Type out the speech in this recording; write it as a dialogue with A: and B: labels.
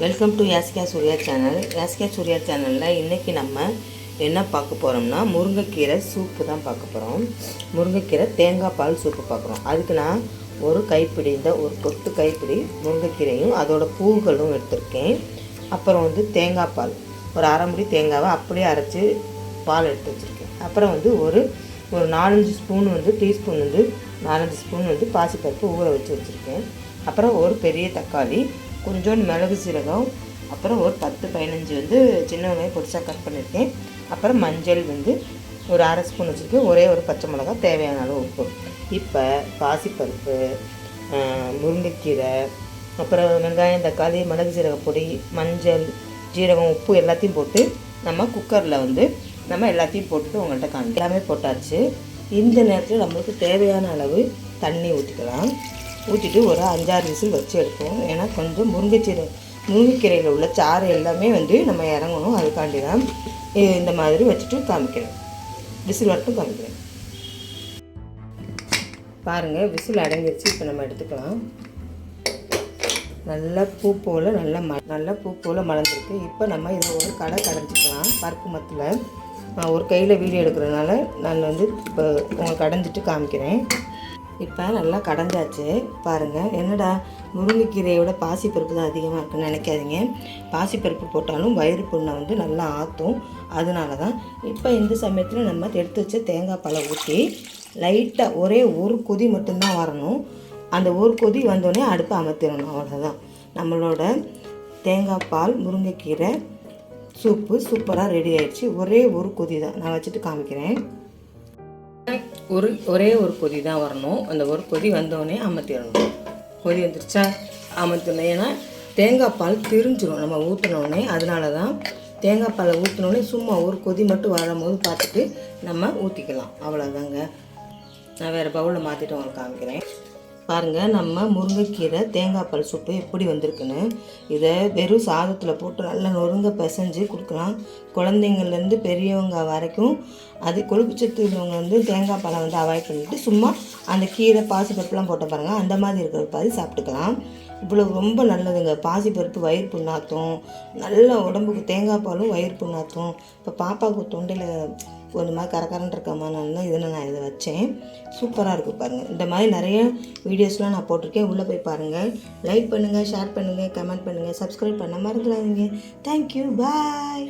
A: Welcome to Yaska Surya channel Yaska Surya சேனலில் இன்றைக்கி நம்ம என்ன பார்க்க போகிறோம்னா முருங்கைக்கீரை சூப்பு தான் பார்க்க போகிறோம் முருங்கைக்கீரை தேங்காய் பால் சூப்பு பார்க்குறோம் அதுக்கு நான் ஒரு கைப்பிடி இந்த ஒரு கொத்து கைப்பிடி முருங்கைக்கீரையும் அதோடய பூக்களும் எடுத்திருக்கேன். அப்புறம் வந்து தேங்காய் பால். ஒரு அரை முடி தேங்காவை அப்படியே அரைச்சி பால் எடுத்து வச்சுருக்கேன். அப்புறம் வந்து ஒரு ஒரு நாலஞ்சு ஸ்பூன் வந்து டீஸ்பூன் வந்து நாலஞ்சு ஸ்பூன் வந்து பாசிப்பருப்பு ஊற வச்சு வச்சுருக்கேன். அப்புறம் ஒரு பெரிய தக்காளி கொஞ்சோண்டு மிளகு சீரகம் அப்புறம் ஒரு பத்து பதினஞ்சு வந்து சின்ன வெங்காயம் பொடிசாக கட் பண்ணியிருக்கேன். அப்புறம் மஞ்சள் வந்து ஒரு அரை ஸ்பூன் வச்சுருக்கேன். ஒரே ஒரு பச்சை மிளகா தேவையான அளவு உப்பு. இப்போ பாசிப்பருப்பு முருங்கைக்கீரை அப்புறம் வெங்காயம் தக்காளி மிளகு சீரக பொடி மஞ்சள் ஜீரகம் உப்பு எல்லாத்தையும் போட்டு நம்ம குக்கரில் வந்து நம்ம எல்லாத்தையும் போட்டுட்டு உங்கள்கிட்ட காமி எல்லாமே போட்டாச்சு. இந்த நேரத்தில் நம்மளுக்கு தேவையான அளவு தண்ணி ஊற்றிக்கலாம் ஊற்றிட்டு ஒரு அஞ்சாறு விசில் வச்சு எடுப்போம். ஏன்னா கொஞ்சம் முருங்கைச்சீரை முருங்கைக்கீரையில் உள்ள சாறு எல்லாமே வந்து நம்ம இறங்கணும். அதுக்காண்டி தான் இந்த மாதிரி வச்சுட்டு காமிக்கிறேன் விசில் வரட்டும் காமிக்கிறேன். பாருங்கள் விசில் அடங்கிடுச்சு இப்போ நம்ம எடுத்துக்கலாம். நல்லா பூ போல் நல்லா ம நல்லா பூ போல் மலர்ந்துருக்கு. இப்போ நம்ம இதை ஒரு கடை கடைஞ்சிக்கலாம். பருப்பு மத்தில். நான் ஒரு கையில் வீடியோ எடுக்கிறதுனால நான் வந்து இப்போ உங்களுக்கு கடைஞ்சிட்டு காமிக்கிறேன். இப்போ நல்லா கடைஞ்சாச்சு பாருங்கள் என்னடா முருங்கைக்கீரையோட பாசிப்பருப்பு தான் அதிகமாக இருக்குன்னு நினைக்காதீங்க. பாசிப்பருப்பு போட்டாலும் வயிறு புண்ணை வந்து நல்லா ஆற்றும் அதனால தான் இப்போ இந்த சமயத்தில் நம்ம எடுத்து வச்ச தேங்காய் பழம் ஊற்றி லைட்டாக ஒரே ஒரு கொதி மட்டும்தான் வரணும். அந்த ஒரு கொதி வந்தோடனே அடுப்பை அமர்த்திடணும் அவ்வளோதான் நம்மளோட தேங்காய் பால் முருங்கைக்கீரை சூப்பு சூப்பராக ரெடி ஆயிடுச்சு. ஒரே ஒரு கொதி தான் நான் வச்சுட்டு காமிக்கிறேன். ஒரு ஒரே ஒரு கொதி தான் வரணும். அந்த ஒரு கொதி வந்தோடனே அமர்த்திடணும். கொதி வந்துருச்சா? அமர்த்தணும் ஏன்னா தேங்காய் பால் திரிஞ்சிடும் நம்ம ஊற்றினோடனே அதனால தான் தேங்காய் பாலை ஊற்றினோடனே சும்மா ஒரு கொதி மட்டும் வரும்போது பார்த்துட்டு நம்ம ஊற்றிக்கலாம் அவ்வளோதாங்க நான் வேறு பவுலில் மாற்றிட்டு உங்களுக்கு காமிக்கிறேன். பாருங்கள் நம்ம முருங்கைக்கீரை தேங்காய் பால் சூப்பு எப்படி வந்திருக்குன்னு. இதை வெறும் சாதத்தில் போட்டு நல்லா நொறுங்க பிசைஞ்சு கொடுக்கலாம். குழந்தைங்கள்லேருந்து பெரியவங்க வரைக்கும் அது கொழுப்பு சத்து உள்ளவங்க வந்து தேங்காய் பாலை வந்து அவாய்ட் பண்ணிட்டு சும்மா அந்த கீரை பாசிப்பருப்புலாம் போட்ட பாருங்கள் அந்த மாதிரி இருக்கிற பாதி சாப்பிட்டுக்கலாம். இவ்வளோ ரொம்ப நல்லதுங்க. பாசிப்பருப்பு வயிறு புண்ணாத்தும். நல்ல உடம்புக்கு தேங்காய் பாலும் வயிறு புண்ணாத்தும். இப்போ பாப்பாவுக்கு தொண்டையில் ஒரு மாதிரி கரகரன்னு இருக்காமா நான் இதில் நான் இதை வச்சேன். சூப்பராக இருக்குது பாருங்கள் இந்த மாதிரி நிறைய வீடியோஸ்லாம் நான் போட்டிருக்கேன். உள்ளே போய் பாருங்கள் லைக் பண்ணுங்கள் ஷேர் பண்ணுங்கள் கமெண்ட் பண்ணுங்கள் சப்ஸ்கிரைப் பண்ண மறந்துடாதீங்க. Thank you bye